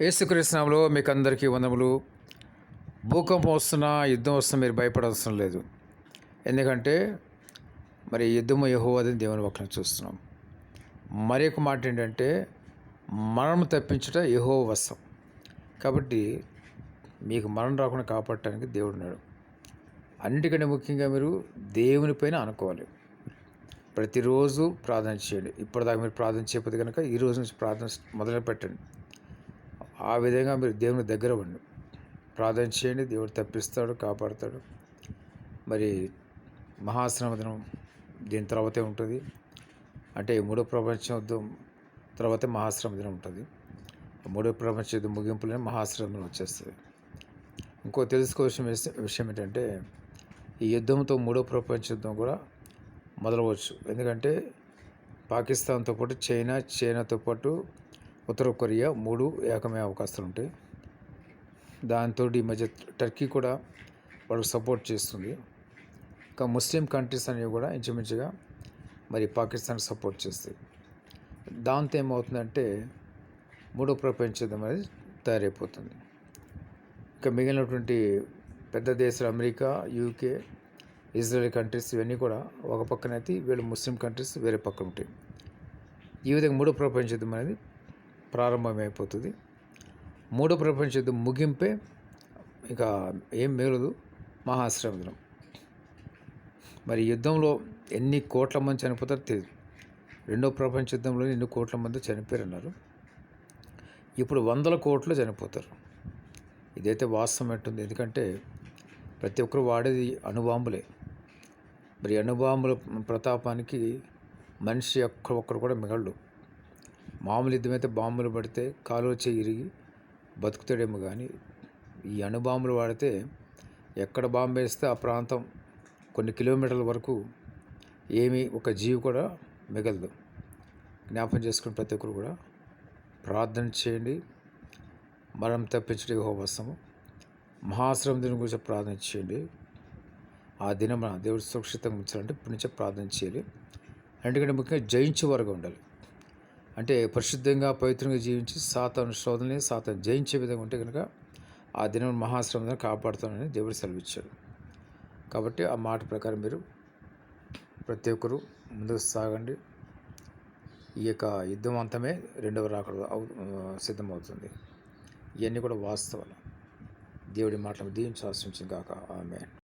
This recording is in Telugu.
యేసుకృష్ణంలో మీకు అందరికీ వందములు. భూకంపం వస్తున్నా యుద్ధం వస్తున్నా మీరు భయపడవసరం లేదు. ఎందుకంటే మరి యుద్ధము యహోవాదని దేవుని వక్రం చూస్తున్నాం. మరి ఒక మాట ఏంటంటే మరణం తప్పించుట యహో వశం. కాబట్టి మీకు మరణం రాకుండా కాపాడటానికి దేవుడు ఉన్నాడు. అన్నిటికంటే ముఖ్యంగా మీరు దేవునిపైన అనుకోవాలి ప్రతిరోజు ప్రార్థన చేయండి. ఇప్పటిదాకా మీరు ప్రార్థన చేయకపోతే కనుక ఈ రోజు నుంచి ప్రార్థన మొదలు పెట్టండి ఆ విధంగా మీరు దేవుని దగ్గర ఉండి. ప్రార్థన చేయండి. దేవుడు తప్పిస్తాడు కాపాడుతాడు. మరి మహాశ్రమ దినం దీని తర్వాతే ఉంటుంది. అంటే మూడో ప్రపంచ యుద్ధం తర్వాతే మహాశ్రమ దినం ఉంటుంది. మూడో ప్రపంచ యుద్ధం ముగింపులోనే మహాశ్రమదనం వచ్చేస్తుంది. ఇంకో తెలుసుకోవాల్సిన విషయం ఏంటంటే ఈ యుద్ధంతో మూడో ప్రపంచ యుద్ధం కూడా మొదలవచ్చు. ఎందుకంటే పాకిస్తాన్తో పాటు చైనా చైనాతో పాటు ఉత్తర కొరియా మూడు ఏకమే అవకాశాలు ఉంటాయి దాంతో ఈ మధ్య టర్కీ కూడా వాళ్ళకి సపోర్ట్ చేస్తుంది. ఇంకా ముస్లిం కంట్రీస్ అనేవి కూడా ఇంచుమించుగా మరి పాకిస్తాన్ సపోర్ట్ చేస్తాయి. దాంతో ఏమవుతుందంటే మూడో ప్రపంచ యుద్ధం అనేది తయారైపోతుంది. ఇంకా మిగిలినటువంటి పెద్ద దేశాలు అమెరికా యూకే ఇజ్రాయెల్ కంట్రీస్ ఇవన్నీ కూడా ఒక పక్కనైతే వీళ్ళు ముస్లిం కంట్రీస్ వేరే పక్కన ఉంటాయి. ఈ విధంగా మూడో ప్రపంచ యుద్ధం అనేది ప్రారంభమైపోతుంది. మూడో ప్రపంచ యుద్ధం ముగింపే ఇక ఏం మిగలదు మహాశ్రమదినం. మరి యుద్ధంలో ఎన్ని కోట్ల మంది చనిపోతారో తెలియదు రెండో ప్రపంచ యుద్ధంలో ఎన్ని కోట్ల మంది చనిపోయారన్నారు. ఇప్పుడు వందల కోట్లు చనిపోతారు. ఇదైతే వాస్తవం ఎట్టుంది ఎందుకంటే ప్రతి ఒక్కరు వాడేది అణుబాంబులే. మరి అణుబాంబుల ప్రతాపానికి మనిషి ఒక్క ఒక్కరు కూడా మిగళ్ళు మామూలు యుద్ధమైతే బాంబులు పడితే కాలు చేయి ఇరిగి బతుకుతాడేమో కానీ ఈ అణుబాంబులు వాడితే ఎక్కడ బాంబు వేస్తే ఆ ప్రాంతం కొన్ని కిలోమీటర్ల వరకు ఏమీ ఒక జీవి కూడా మిగలదు. జ్ఞాపకం చేసుకుని ప్రతి ఒక్కరు కూడా ప్రార్థన చేయండి. మనం తప్పించడం వస్తాము మహాశ్రమ దినం గురించి ప్రార్థన చేయండి. ఆ దినం మన దేవుడు సురక్షితంగా ఉంచాలంటే ఇప్పటి నుంచే ప్రార్థన చేయాలి. ఎందుకంటే ముఖ్యంగా జయించే వరకు ఉండాలి. అంటే పరిశుద్ధంగా పవిత్రంగా జీవించి సాతాను శోధనని సాతాను జయించే విధంగా ఉంటే కనుక ఆ దినం మహాశ్రమం కాపాడుతానని దేవుడు సెలవిచ్చాడు. కాబట్టి ఆ మాట ప్రకారం మీరు ప్రతి ఒక్కరు ముందుకు సాగండి. ఈ యొక్క యుద్ధం అంతమే రెండవ రాకడ అవు సిద్ధమవుతుంది. ఇవన్నీ కూడా వాస్తవాలు. దేవుడి మాటలు దీవించి ఆశించింది కాక ఆమె